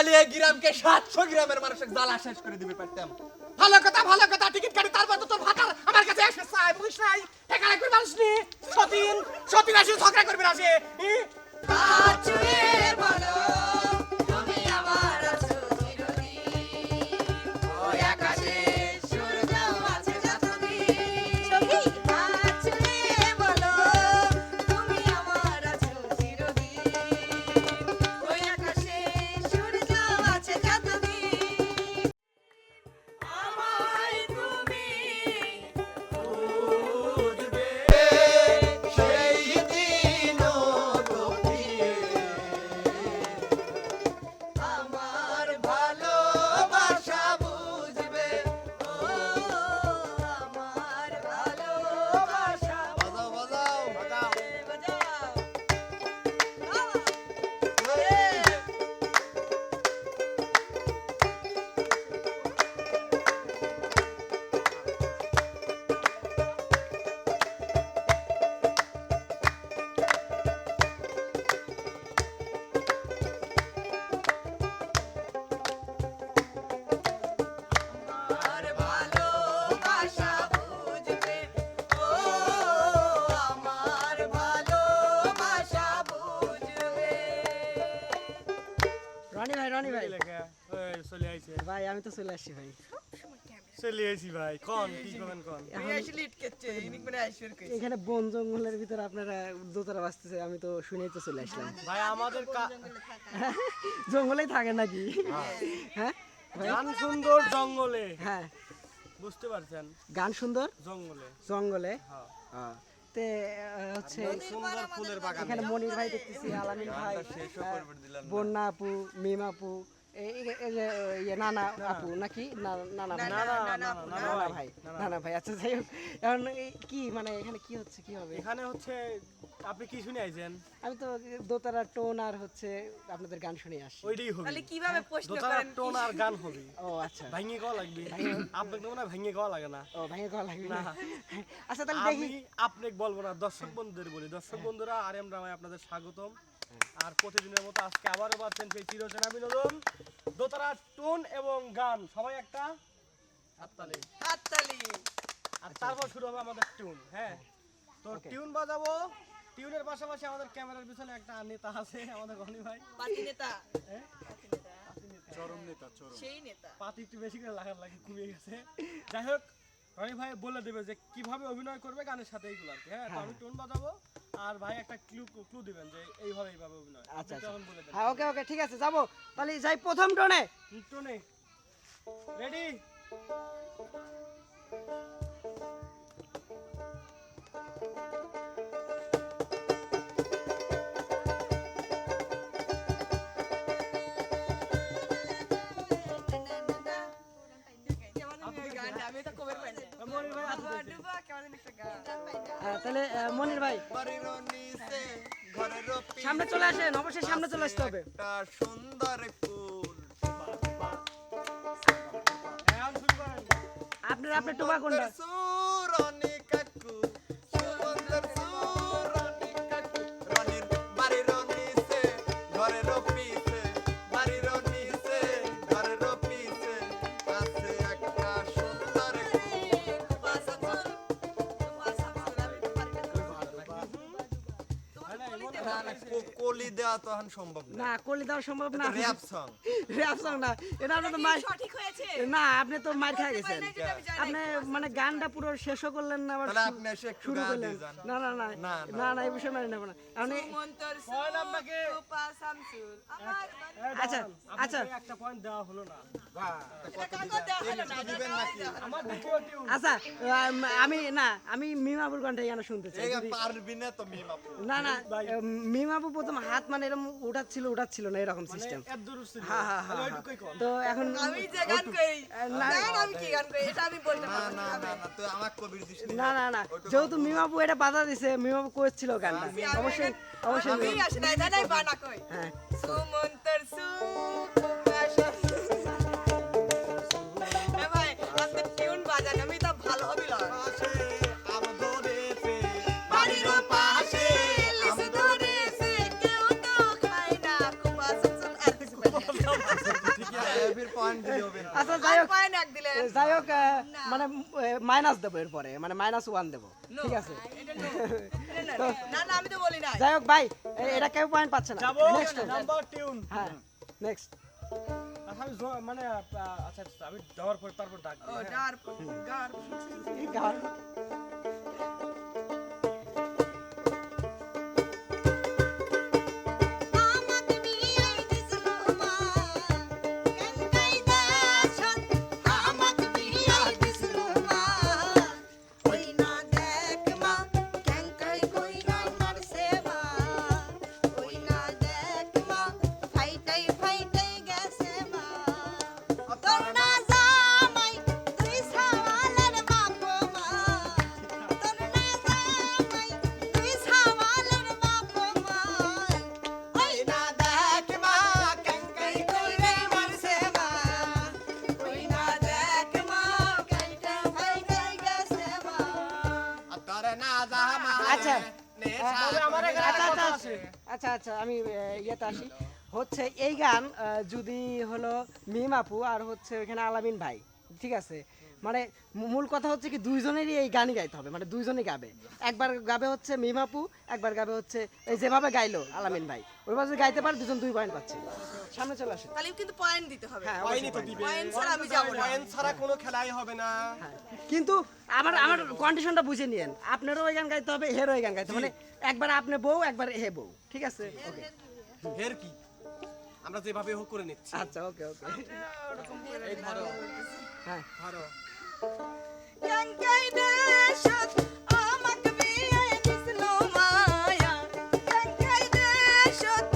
তাহলে এই সাতশো গ্রামের মানুষের জ্বালা শেষ করে দিবে পারতাম ভালো কথা ভালো কথা, টিকিট কাটি, তারপর তো তোর ভাতার আমার কাছে এসে চাই পুলিশ নাই টাকা রাখবি মানুষ নি সতীন সতীন আসি ঝগড়া করবি না চলে আসছি ভাই। চলে আইছি ভাই কোন কি করবেন কোন? এখানে বন জঙ্গলের ভিতরে আপনারা দোতারা বাঁচতেছে আমি তো শুনেই তো চলে আসলাম। ভাই আমাদের জঙ্গলেই থাকে নাকি? হ্যাঁ। গান সুন্দর জঙ্গলে। হ্যাঁ। বুঝতে পারছেন? গান সুন্দর? জঙ্গলে। জঙ্গলে? হ্যাঁ। হ্যাঁ। তে হচ্ছে সুন্দর ফুলের বাগান। এখানে মনির ভাই দেখতেছি আলামিন ভাই। বন্যা আপু মিম আপু ইয়ে নানা আপু নাকি? নানা ভাই। না, না, না, না, না, নানা ভাই। নানা ভাই আচ্ছা যাই হোক। এখন কি মানে এখানে কি হচ্ছে কি হবে? এখানে হচ্ছে আপনি কি শুনে আইছেন? আমি তো দোতারা টোন আর হচ্ছে আপনাদের গান শুনে আসছি ওইটাই হবে। তাহলে কীভাবে প্রশ্ন করেন? টোন আর গান হবে। ও আচ্ছা। গাওয়া লাগবে। আপনাকে মনে হয় গাওয়া লাগে না। ও লাগবে। না। না। আচ্ছা তাহলে দেখি। আপনাকে বলব না দর্শক বন্ধুদের বলি। দর্শক বন্ধুরা আর এম রামায় আপনাদের স্বাগতম। আর প্রতিদিনের মতো আজকে আবারও পাচ্ছেন সেই চিরচেনা বিনোদন। দোতারা টোন এবং গান সবাই একটা? হাততালি। হাততালি। আর তারপর শুরু হবে আমাদের টিউন হ্যাঁ? তো টিউন বাজাবো। টিউনের পাশাপাশি আমাদের ক্যামেরার পিছনে একটা নেতা আছে আমাদের গনি ভাই। পাতি নেতা। হ্যাঁ? চরম নেতা চরম। সেই নেতা। পাতি একটু বেশি করে লাগার লাগে কমিয়ে গেছে। যাই হোক রনি ভাই বলে দেবে যে কীভাবে অভিনয় করবে গানের সাথে এইগুলো আর কি হ্যাঁ? তো আমি টোন বাজাবো। আর ভাই একটা ক্লু ক্লু দিবেন যে এইভাবে এইভাবে অভিনয়। আচ্ছা, তখন বলে দেন। হ্যাঁ ওকে ওকে ঠিক আছে যাব। তাহলে যাই প্রথম টোনে। টোনে। রেডি আমি তো কবে পাই মনির ভাই তাহলে মনির ভাই, সামনে চলে আসেন, অবশ্যই সামনে চলে আসতে হবে। সুন্দর আপনার আপনার টোবা কোনটা কলি দেওয়া তো এখন সম্ভব না। না করলে দেওয়া সম্ভব না। র্যাপ সং র্যাপ সং না। এটা আপনি তো মার সঠিক হয়েছে? না আপনি তো মার খেয়ে গেছেন। না, যেটা আমি জানি। আপনি মানে গানটা পুরো শেষও করলেন না আবার আপনি এসে একটু গান দিয়ে যান। না না না। না, এই বিষয়ে মানি নেব আপনি আচ্ছা, আচ্ছা। একটা পয়েন্ট দেওয়া হলো না। আচ্ছা আমি না আমি মিমাবুর গানটা এখানে শুনতে চাই। না না না মিমাবু প্রথম হাত মানে এরকম উঠাচ্ছিল উঠাচ্ছিল না এরকম মানে সিস্টেম দূর হ্যাঁ হ্যাঁ হ্যাঁ তো এখন আমি যে গান করি না আমি কি গান করি এটা আমি বলতে না পারব না। যেহেতু মিমাবু এটা বাধা দিছে মিমাবু করেছিল গানটা। অবশ্যই অবশ্যই আমি আসে না এটা বানা কই। হ্যাঁ। সুমন্তর সুপা আচ্ছা যাই হোক যাই হোক মানে মাইনাস দেবো এরপরে মানে মাইনাস ওয়ান দেবো ঠিক আছে? এটা no। এটা না, না না আমি তো বলি না যাই হোক ভাই এটা কেউ পয়েন্ট পাচ্ছে না। নেক্সট নাম্বার টিউন হ্যাঁ নেক্সট আচ্ছা আমি মানে আচ্ছা আমি দেওয়ার পর তারপর ডাক গার। আচ্ছা আমি ইয়েতে আসি। হচ্ছে এই গান যদি হলো মিম আপু আর হচ্ছে ওইখানে আলামিন ভাই, ঠিক আছে? মানে মূল কথা হচ্ছে কি দুইজনেরই এই গানই গাইতে হবে মানে দুইজনই গাবে। একবার গাবে হচ্ছে মিম আপু একবার গাবে হচ্ছে এই যেভাবে গাইলো আলামিন ভাই। ওইভাবে যদি গাইতে পারে দুজন দুই পয়েন্ট পাচ্ছে। সামনে চলে আসে তাহলে কিন্তু পয়েন্ট দিতে হবে। হ্যাঁ পয়েন্টই অবশ্যই তো দিবে পয়েন্ট ছাড়া আমি যাব না। পয়েন্ট ছাড়া কোনো খেলাই হবে না। হ্যাঁ। কিন্তু আমার আমার কন্ডিশনটা বুঝে নিয়েন। আপনারও ওই গান গাইতে হবে হেরও ওই গান গাইতে মানে একবার আপনি বউ একবার হে বউ। ঠিক আছে? ওকে হের কি? আমরা যেভাবে হোক করে নিচ্ছি। আচ্ছা ওকে ওকে এই ধরো। হ্যাঁ। ধরো। কেনকাই দেশত আমাকে বিয়াই দিছিল মায়া কেনকাই দেশত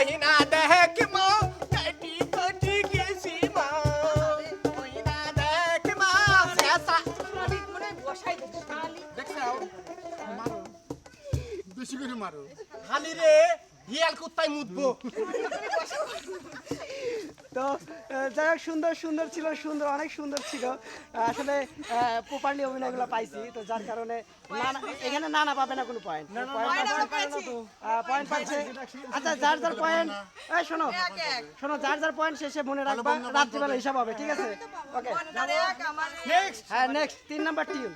ওই না দেখ মা কাটি কাটি গেছি মা। মহিনা দেখ মা শেষা। মনে বসাই দে মারো বেশি করে মারো। খালি রে হিয়াল কুত্তাই মুতবো। তো যাই হোক সুন্দর সুন্দর ছিল সুন্দর অনেক সুন্দর ছিল। আসলে প্রপারলি অভিনয়গুলো পাইছি তো যার কারণে এখানে নানা পাবে না কোনো পয়েন্ট পয়েন্ট পাচ্ছে আচ্ছা যার যার পয়েন্ট এই শোনো শোনো যার যার পয়েন্ট শেষে মনে রাখবা রাত্রিবেলা হিসাব হবে ঠিক আছে? ওকে হ্যাঁ নেক্সট তিন নাম্বার টিম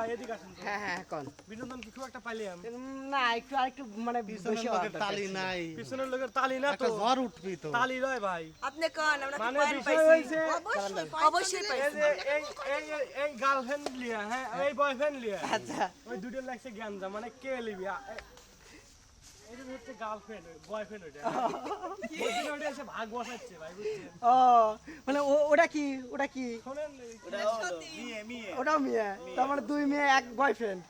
ভাই এদিকে আসেন হ্যাঁ হ্যাঁ কোন বিনোদন কি খুব একটা পাইলাম না একটু আরেকটু মানে বেশি হওয়া তালি নাই। পিছনের লোকের তালি না তো। ঝড় উঠবি তো। তালি নয় ভাই। আপনি কোন? আমরা কি মানে পয়েন্ট পাইছি। হয়েছে অবশ্যই এই পাইছি। এই এই এই- এই গার্লফ্রেন্ড লিয়া হ্যাঁ এই বয়ফ্রেন্ড লিয়া। আচ্ছা। ওই দুটো লাগছে গ্যাঞ্জা মানে কে লিবি? হচ্ছে গার্লফ্রেন্ড বয়ফ্রেন্ড ওটা ওটা এসে ভাগ বসাচ্ছে ভাই বুঝছেন? ও মানে ওটা কি ওটা কি? ওটাও মেয়ে তার মানে দুই মেয়ে এক বয়ফ্রেন্ড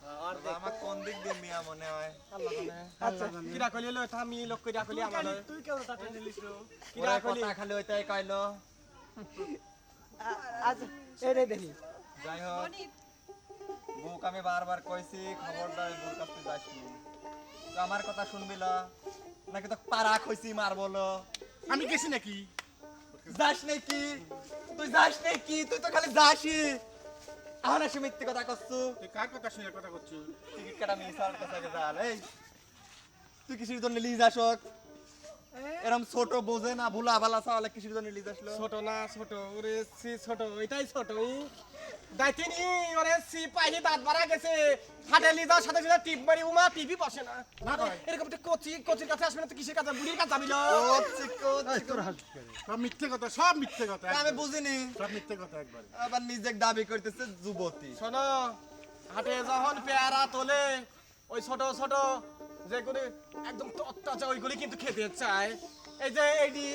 আমার কোন দিক দিয়ে মিয়া মনে হয়? আচ্ছা। লো লোক আমার তুই কথা খালি ওইটাই কইলো। আচ্ছা এটাই দেখি। যাই হোক। বুক আমি বারবার কইছি খবরদার বুক কাছে যাসনি তো আমার কথা শুনবি না নাকি তো পারা খইছি মার বলো আমি গেছি নাকি? যাস নাকি? তুই যাস নাকি? তুই তো খালি যাসই। আহন আসি মিথ্যে কথা করছু তুই কার কথা শুনে কথা করছিস টিকিট কাটা মিস আর কথা যা এই তুই কিসের জন্য লিজ আসক? এরম ছোট বোঝে না ভুলা ভালা চাওয়ালে কিসের জন্য লিজ আসলো? ছোট না ছোট ওরে সি ছোট এটাই ছোট দাইতিনি ওরে সি পাইনি দাঁত বাড়া গেছে। হাটে লি যাওয়ার সাথে সাথে টিপ মারি উমা টিভি বসে না। না ভাই। এরকম একটা কোচি কোচির কাছে আসবে না তো কিসের কাছে? বুড়ির কাছে যাবিল কোচি, কোচি, সব মিথ্যে কথা সব মিথ্যে কথা আমি বুঝিনি। সব মিথ্যে কথা একবার। আবার নিজে দাবি করতেছে যুবতী। শোনো হাটে যখন পেয়ারা তোলে ওই ছোট ছোট যেগুলি একদম তত্তাজা ওইগুলি কিন্তু খেতে চায়। এই যে এইডি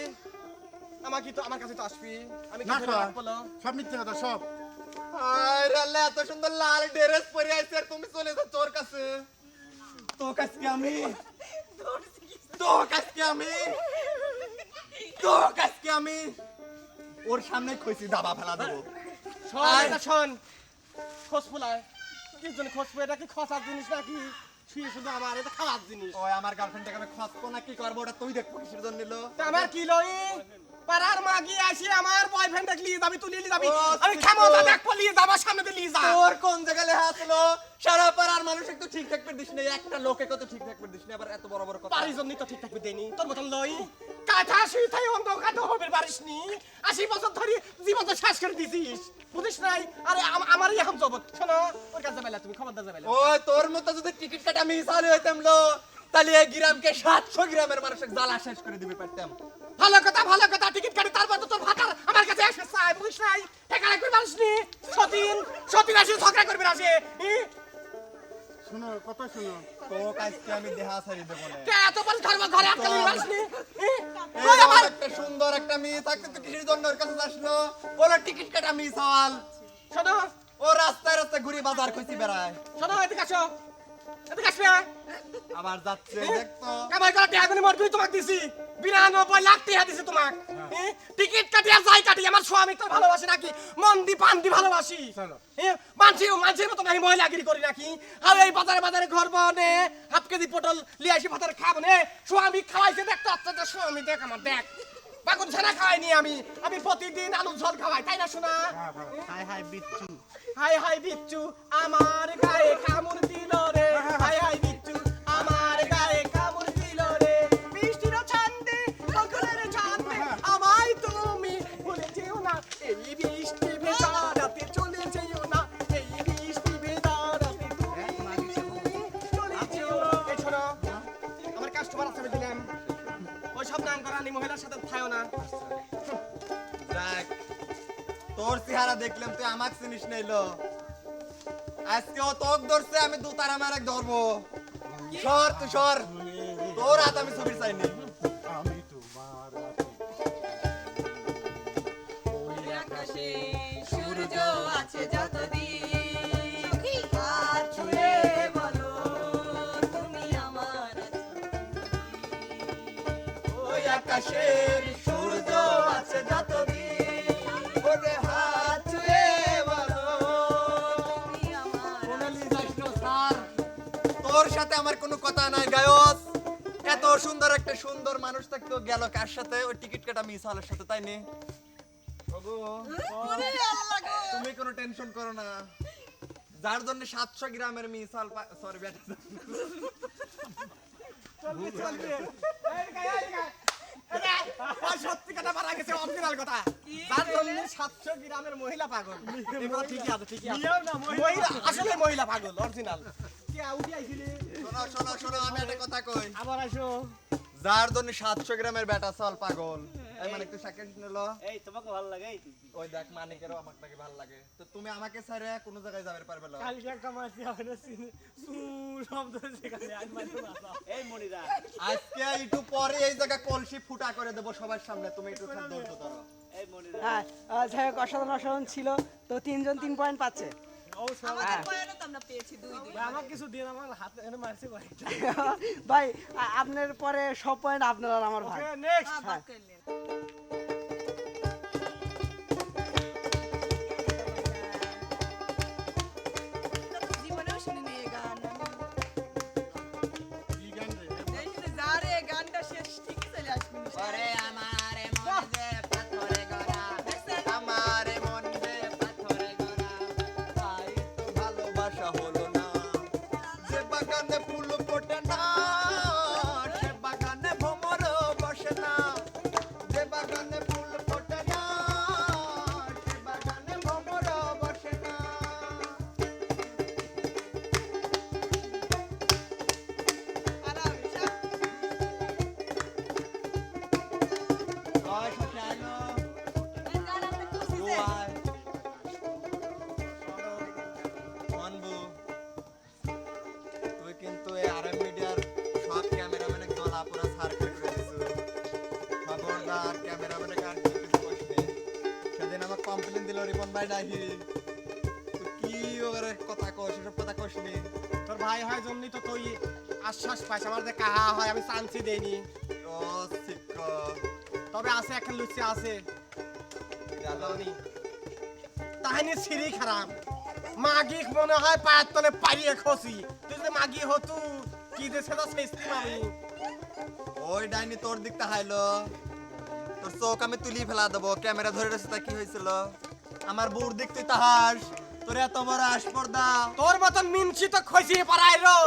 আমাকে তো আমার কাছে তো আসবি। আমি না? সব মিথ্যে কথা সব। আরে আল্লাহ এত সুন্দর লাল ড্রেস পরে আইছে আর তুমি চলে যাও তোর কাছে। তো কাছে আমি? তো কাছে আমি? তো কাছে আমি? ওর সামনে কইছি দাবা ফেলা দেবো। শোন। শোন। খোঁজ ফুলায়। কি জন্য খোঁজ ফুলে এটা কি খসার জিনিস নাকি? শুয়ে শুধু আমার এটা খাওয়ার জিনিস। ওই আমার গার্লফ্রেন্ডটাকে আমি খসবো না কি করব? ওটা তুই দেখব কিসের জন্য নিল? আমার কি লই? পাড়ার মাগি আসি আমার বয়ফ্রেন্ড দেখলি যাবি তুই নিয়ে যাবি। আমি ক্ষমতা। দেখব নিয়ে যাব সামনে দিয়ে নিয়ে যা। তোর কোন জায়গায় লেখা আসলো সারা পাড়ার মানুষ একটু ঠিক থাকবে দিস না একটা লোকে কত ঠিক থাকবে দিস না আবার এত বড় বড় কথা। বাড়ির জন্যই তো ঠিক থাকবে দেনি তোর মতন লই। কাঁথা শুই থাই হবে পারিস নি। আশি বছর ধরে জীবন তো শেষ করে দিছিস। বুঝিস নাই? আরে আম- আমারই এখন জবত শোনো ওর কাছে যাবে তুমি খবরদার যাবে ওই তোর মতো যদি টিকিট কাটা আমি চালু হইতাম লো তাহলে গ্রামকে সাতশো গ্রামের মানুষের জ্বালা শেষ করে দিবে পারতাম। ভালো কথা ভালো কথা টিকিট কাটি তারপর তো তোর ভাতার আমার কাছে এসে চাই বুঝিস নাই টাকা রাখবি পারিস নি সতীন সতীন আসি ঝগড়া করবি না সে। শুনো কথা শুনো। তো আজকে আমি দেহা ছাড়ি দেবো না। কে এত বল ধর্ম ঘরে আটকালি পারিস নি একটা সুন্দর একটা মেয়ে থাকতে তো কিসের জন্য ওর কাছে আসলো ওরা টিকিট কাটা মিস হওয়াল শোনো। ও রাস্তায় রাস্তায় ঘুরে বাজার কইছি বেড়ায়। শোনো এদিকে আসো। আবার যাচ্ছে দেখতো। কামাই করা টাকা গুলি তোমাকে দিছি। বিরানব্বই লাখ টাকা দিছি তোমাক। টিকিট কাটিয়া যাই কাটি আমার স্বামী তো ভালোবাসি নাকি? মন দি পান দি ভালোবাসি। মানছি মানছির মতো নাকি মহিলাগিরি করি নাকি? আর এই বাজারে বাজারে ঘর বনে হাফ কেজি পটল লিয়ে আসি বাজারে খাব নে স্বামী খাওয়াইছে দেখ আচ্ছা স্বামী দেখ আমার দেখ। বাগুন ছানা খাওয়াইনি আমি। আমি প্রতিদিন আলু ঝোল খাওয়াই তাই না শোনা হাই হাই বিচ্ছু। হাই হাই বিচ্ছু। আমার গায়ে কামড় দিল তুই আমাক চিনিস নাইলো আজকে ও তোক ধরছে, আমি দু আমার এক ধরবো। সর, তুই সর। তোর হাত আমি ছবি চাইনি। গায়স এত সুন্দর একটা সুন্দর মানুষ থাকতো গেল কার সাথে? ওই টিকিট কাটা মিস হলের সাথে তাই নে? তুমি কোনো টেনশন করো না। যার জন্য সাতশো গ্রামের মিস হল সরি বেটা। সত্যি কথা মারা গেছে অরিজিনাল কথা। কি জন্য সাতশো গ্রামের মহিলা পাগল। ঠিকই আছে ঠিকই আছে। আসলে মহিলা পাগল অরিজিনাল কে আউটি আইছিলি? শোনো শোনো শোনো আমি একটা কথা কই। আবার আসো। যার জন্য সাতশো গ্রামের বেটা চল পাগল। এই মানে একটু সেকেন্ড নিল। এই তোমাকে ভালো লাগে? ওই দেখ মানিকেরও আমাকে নাকি ভালো লাগে। তো তুমি আমাকে ছাড়ে কোনো জায়গায় যাবে পারবে না। কালকে একটা মাছি হবে না শব্দ সেখানে আজ মাঝে এই মনিরা। আজকে একটু পরে এই জায়গা কলসি ফুটা করে দেবো সবার সামনে। তুমি একটু খান ধৈর্য ধরো। এই মনিরা। হ্যাঁ যাই হোক অসাধারণ অসাধারণ ছিল। তো তিনজন তিন পয়েন্ট পাচ্ছে। অবশ্যই আমাদের পয়েন্টও তো আমরা পেয়েছি? দুই দুই। ভাই, আমার কিছু দিন আমার হাতে মারছে কয়েকটা ভাই আপনার পরে সব পয়েন্ট আপনার আমার ভাই। নেক্সট খবরদার ক্যামেরাম্যানের কার কিছু সেদিন আমার কমপ্লেইন দিল রিপন ভাই ডাকি। কি ওরে কথা কইছ সব কথা কইছনি তোর ভাই হয় জন্যই তো তুই আশ্বাস পাইছ আমার যে কাহা হয় আমি চান্সই দেইনি। ও সিক্ক তবে আছে এখন লুচি আছে। জানি তাহানি সিঁড়ি খারাপ। মাগি মনে হয় পায়ের তলে পাইয়ে খসি। তুই যে মাগি হতু কি যে সেটা শেষতি মারি ওই ডাইনি তোর দিকটা হাইলো। তোর চোখ আমি তুলি ফেলা দেবো ক্যামেরা ধরে রেখেছে তা কি হয়েছিল? আমার বুড় দিক তুই তাহাস তোর এত বড় আসপর্দা তোর মতন মিনছি তো খসি পারাই রো।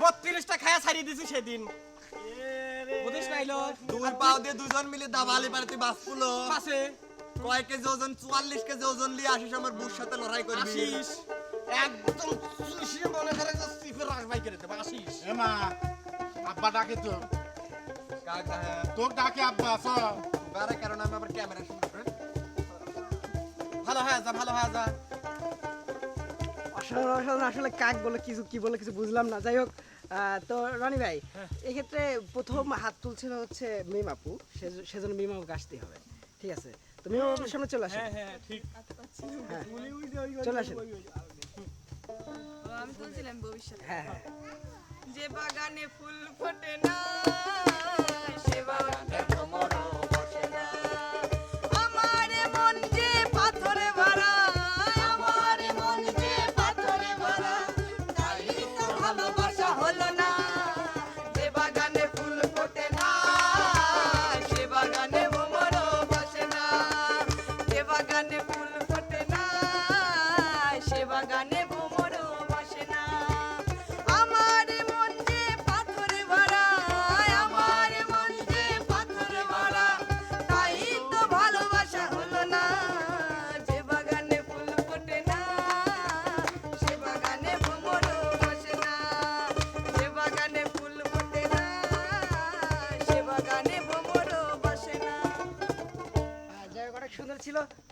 বত্রিশটা খায়া ছাড়িয়ে দিছি সেদিন। বুঝিস নাইলো দুই পাও দিয়ে দুজন মিলে দাবালি পারে তুই বাসপুলো পাশে কয় কেজি ওজন? চুয়াল্লিশ কেজি ওজন নিয়ে আসিস আমার বুর সাথে লড়াই করবি। আসিস। একদম মনে করে যে সিফের রাসবাই করে দেবো আসিস। এ মা আব্বা ডাকে তো। তোর ডাকে আব্বা চ কারে কারণ আমি আবার ক্যামেরা ভালো হয়ে যা ভালো হয়ে যা অসাধারণ অসাধারণ আসলে কাক বলে কিছু কি বলে কিছু বুঝলাম না। যাই হোক তো রনি ভাই এক্ষেত্রে প্রথম হাত তুলছিল হচ্ছে মিম আপু। সেজন্য মিম আপুকে আসতেই হবে। ঠিক আছে? তো মিম আপুর সামনে চলে আসেন। হ্যাঁ ঠিক। হ্যাঁ ওই যে, ওই যে, চলে আসেন। আমি তুলছিলাম ভবিষ্যতে। হ্যাঁ হ্যাঁ। যে বাগানে ফুল ফোটে না। সে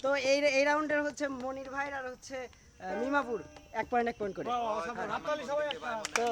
তো এই এই রাউন্ডের হচ্ছে মনির ভাইয়ের আর হচ্ছে মিমাপুর। এক পয়েন্ট এক পয়েন্ট করে। তো